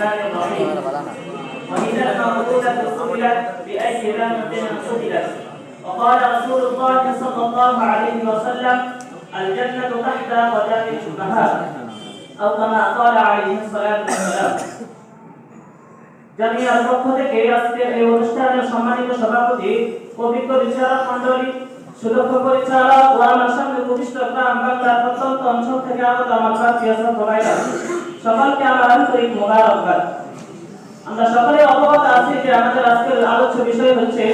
الرحمن الرحيم وإذا الموءودة سئلت بأي ذنب قتلت وقال رسول الله صلى الله عليه وسلم الجنة تحت قدم الأمهات أو كما قال عليه الصلاة والسلام জামিয়ার পক্ষ থেকে আজকে এই অনুষ্ঠানের সম্মানিত সভাপতি পবিত্র বিচারক মন্ডলী সুদক্ষ পরিচালক ও আমার সামনে গ্রাম বাংলার প্রত্যন্ত অঞ্চল থেকে আগত আমার প্রার্থী প্রোভাইডার সকলকে আমার আন্তরিক মোবারকবাদ। আমরা সকলে অবগত আছি যে আমাদের আজকের আলোচ্য বিষয় হচ্ছে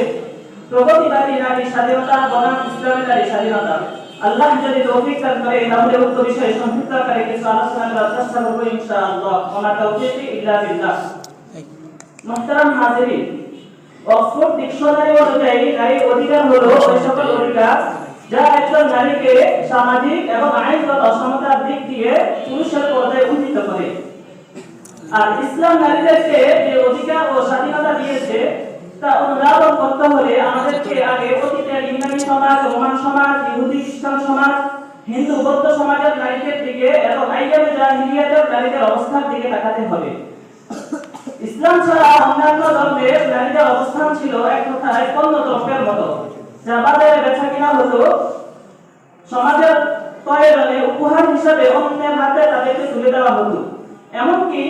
প্রগতিবাদী নারী স্বাধীনতা, বনাম ইসলামী নারী স্বাধীনতা। আল্লাহ যদি তৌফিক দান করে, তাহলে উক্ত বিষয়ে সংক্ষিপ্ত আকারে কিছু আলোচনা করার চেষ্টা করব ইনশাআল্লাহ। ওমা তাওফিকি ইল্লা বিল্লাহ। মুহতারাম হাজিরিন, অক্সফোর্ড ডিকশনারি অনুযায়ী নারীর অধিকার হলো ওই সকল অধিকার যা একজন নারীকে সামাজিক এবং আইনগত সমতার দিক দিয়ে পুরুষের পর্যায়ে উন্নীত করে। আর ইসলাম নারীদেরকে যে অধিকার ও স্বাধীনতা দিয়েছে, তা অনুধাবন করতে হলে আমাদেরকে আগে অতীতের ইংরেজি সমাজ, রোমান সমাজ, ইহুদি, খ্রিস্টান সমাজ, হিন্দু, বৌদ্ধ সমাজের নারীদের দিকে এবং আইয়ামে জাহিলিয়াতের নারীদের অবস্থার দিকে তাকাতে হবে। ইসলাম ছাড়া অন্যান্য ধর্মের নারীদের অবস্থান ছিল এক কথায় পণ্য দ্রব্যের মতো যা বাজারে বেচা কিনা হতো সমাজের প্রয়োজনে উপহার হিসাবে অন্যের হাতে তাদেরকে তুলে দেওয়া হতো। এমনকি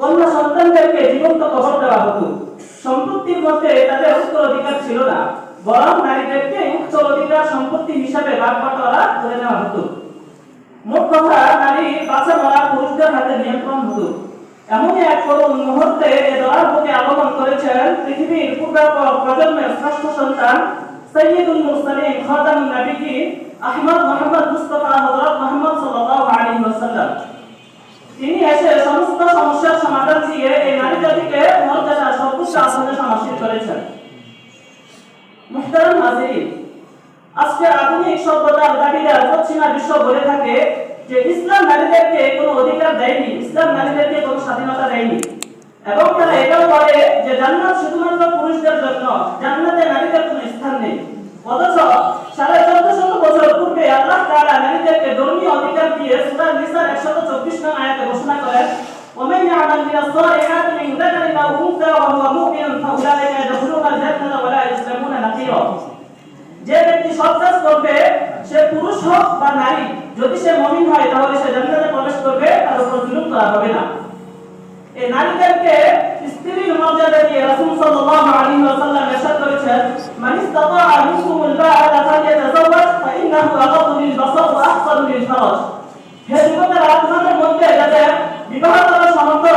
কন্যা সন্তানদেরকে জীবন্ত কবর দেওয়া হতো। সম্পত্তির মধ্যে তাদের উত্তর অধিকার ছিল না, বরং নারীদেরকে উত্তর অধিকার সম্পত্তি হিসাবে ভাগ বাটোয়ারা করে নেওয়া হতো। মোট কথা, নারী বাঁচা মরা পুরুষদের হাতে নিয়ন্ত্রণ হতো। এমনই এক করুণ মুহূর্তে এ করেছেন পৃথিবীর পূর্বাপর প্রজন্মের শ্রেষ্ঠ সন্তান সৈয়দুল মুরসালিন খাতামুন নবীজি আহমদ মোহাম্মদ হযরত সাল্লাল্লাহু আলাইহি ওয়াসাল্লাম। তিনি এসে সমস্ত সমস্যার সমাধান দিয়ে এই নারী জাতিকে সর্বোচ্চ আসনে সমাসীন করেছেন। মুহতারাম হাজিরিন আজকে আধুনিক সভ্যতার দাবিদার পশ্চিমা বিশ্ব বলে থাকে যে ইসলাম নারীদেরকে কোনো অধিকার দেয়নি, ইসলাম নারীদেরকে কোনো স্বাধীনতা দেয়নি এবং তারা এটাও বলে যে জান্নাত শুধুমাত্র পুরুষদের জন্য জান্নাতে নারীদের কোনো স্থান নেই অথচ সাড়ে চোদ্দ শত বছর পূর্বে আল্লাহ তাআলা নারীদেরকে ধর্মীয় অধিকার দিয়ে সূরা নিসার 124 নং আয়াতে ঘোষণা করেন ومن يعمل من الصالحات من ذكر او انثى وهو مؤمن فاولئك يدخلون الجنه ولا يظلمون نقيرا যে ব্যক্তি সৎ কাজ করবে সে পুরুষ হোক বা নারী যদি সে মমিন হয় তাহলে সে জান্নাতে প্রবেশ করবে তার উপর জুলুম করা হবে না এই নারীদেরকে স্ত্রীর মর্যাদা দিয়ে রাসূল সাল্লাল্লাহু আলাইহি ওয়াসাল্লাম ইরশাদ করেছেন মান ইসতাতাআ মিনকুমুল বাআতা ফালিয়াতাযাওয়াজ ফাইন্নাহু আগাদু লিল বাসার ওয়া আহসানু লিল ফারাজ হে যুবকেরা তোমাদের মধ্যে যাদের বিবাহ করার সামর্থ্য